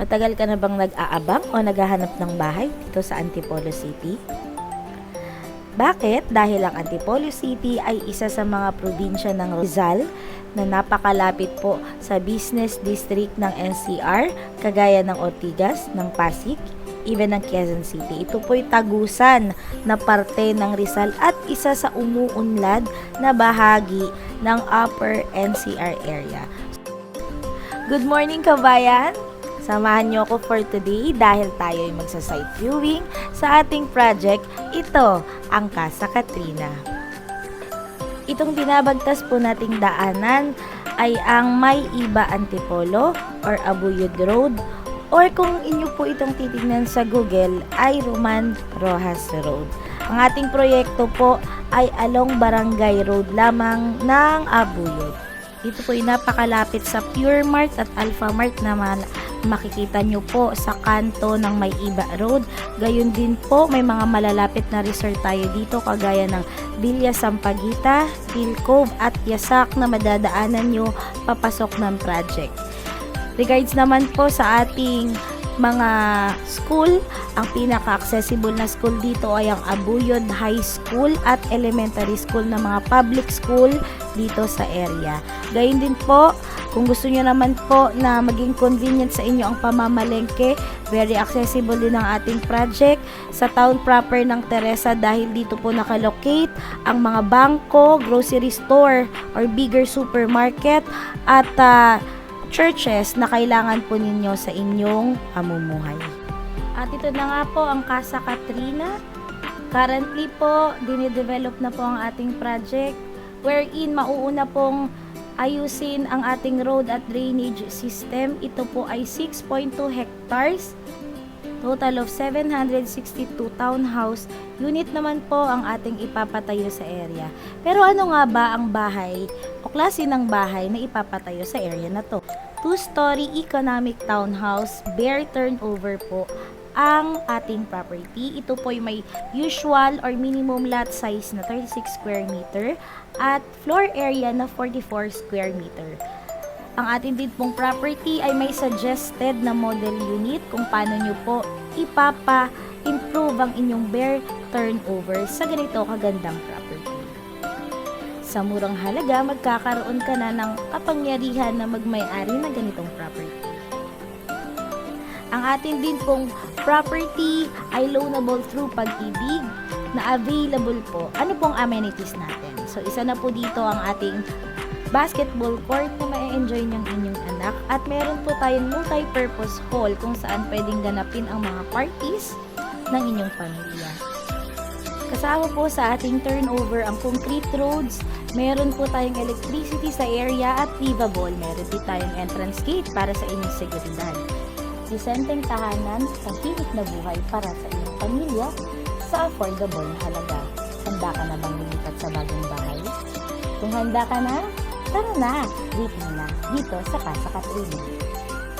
Matagal ka na bang nag-aabang o naghahanap ng bahay dito sa Antipolo City? Bakit? Dahil ang Antipolo City ay isa sa mga probinsya ng Rizal na napakalapit po sa business district ng NCR, kagaya ng Ortigas, ng Pasig, even ng Quezon City. Ito po'y tagusan na parte ng Rizal at isa sa umuunlad na bahagi ng Upper NCR area. Good morning kabayan! Samahan niyo ako for today dahil tayo ay magsa-site viewing sa ating project. Ito, ang Casa Katrina. Itong binabagtas po nating daanan ay ang May Iba Antipolo or Abuyod Road or kung inyo po itong titignan sa Google ay Roman Rojas Road. Ang ating proyekto po ay along Barangay Road lamang ng Abuyod. Ito po ay napakalapit sa Pure Mart at Alpha Mart na mal- makikita nyo po sa kanto ng May Iba Road. Gayun din po, may mga malalapit na resort tayo dito kagaya ng Villa Sampaguita, Hill Cove at Yasak na madadaanan nyo papasok ng project. Regards naman po sa ating mga school, ang pinaka-accessible na school dito ay ang Abuyod High School at Elementary School na mga public school dito sa area. Gayun din po, kung gusto nyo naman po na maging convenient sa inyo ang pamamalengke, very accessible din ang ating project. Sa town proper ng Teresa dahil dito po nakalocate ang mga bangko, grocery store, or bigger supermarket. At ah, churches na kailangan po ninyo sa inyong pamumuhay. At ito na nga po ang Casa Katrina. Currently po, dinidevelop na po ang ating project wherein mauuna pong ayusin ang ating road at drainage system. Ito po ay 6.2 hectares. Total of 762 townhouse unit naman po ang ating ipapatayo sa area. Pero ano nga ba ang bahay o klase ng bahay na ipapatayo sa area na to? Two-story economic townhouse, bare turnover po ang ating property. Ito po ay may usual or minimum lot size na 36 square meter at floor area na 44 square meter. Ang ating din pong property ay may suggested na model unit kung paano nyo po ipapa-improve ang inyong bare turnover sa ganito kagandang property. Sa murang halaga, magkakaroon ka na ng kapangyarihan na magmay-ari ng ganitong property. Ang atin din pong property ay loanable through pag-ibig na available po. Ano pong amenities natin? So, isa na po dito ang ating basketball court na ma-enjoy niyong inyong anak. At meron po tayong multi-purpose hall kung saan pwedeng ganapin ang mga parties ng inyong pamilya. Kasama po sa ating turnover ang concrete roads, meron po tayong electricity sa area at livable. Meron din tayong entrance gate para sa inyong seguridad. Disenteng tahanan, tahimik na buhay para sa inyong pamilya sa affordable na halaga. Handa ka na bang lumipat sa bagong bahay? Kung handa ka na, tara na! Waiting na dito sa Casa Katrina.